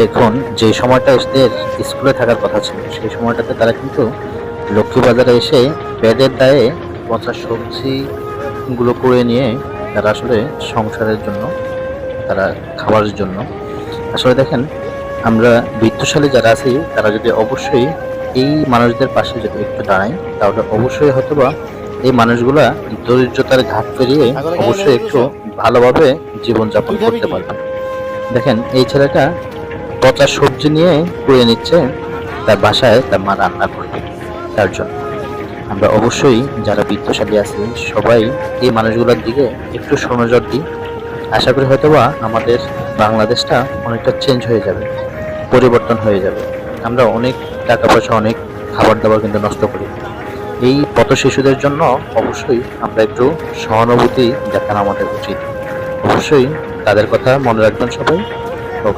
দেখুন যে সময়টা এদের স্কুলে থাকার কথা ছিল সেই সময়টাতে তারা কিন্তু লক্ষ্মীবাজারে এসে পেটের দায়ে পচা সবজিগুলো করে নিয়ে তারা আসলে সংসারের জন্য তারা খাওয়ার জন্য। আসলে দেখেন আমরা বৃত্তশালী যারা আছি তারা যদি অবশ্যই এই মানুষদের পাশে যদি একটু দাঁড়াই তাহলে অবশ্যই হয়তোবা এই মানুষগুলা দরিদ্রতার ঘাট পেরিয়ে অবশ্যই একটু ভালোভাবে জীবনযাপন করতে পারবে। দেখেন এই ছেলেটা পচা সবজি নিয়ে কুড়িয়ে নিচ্ছে তার বাসায় তার মা রান্না করবে তার জন্য। আমরা অবশ্যই যারা বিত্তশালী আছি, সবাই এই মানুষগুলোর দিকে একটু সুনজর দিই। আশা করি হয়তোবা আমাদের বাংলাদেশটা অনেকটা চেঞ্জ হয়ে যাবে, পরিবর্তন হয়ে যাবে। আমরা অনেক টাকা পয়সা, অনেক খাবার দাবার কিন্তু নষ্ট করি। এই পথ শিশুদের জন্য অবশ্যই আমরা একটু সহানুভূতি দেখানো আমাদের উচিত। অবশ্যই তাদের কথা মনে রাখবেন সবাই।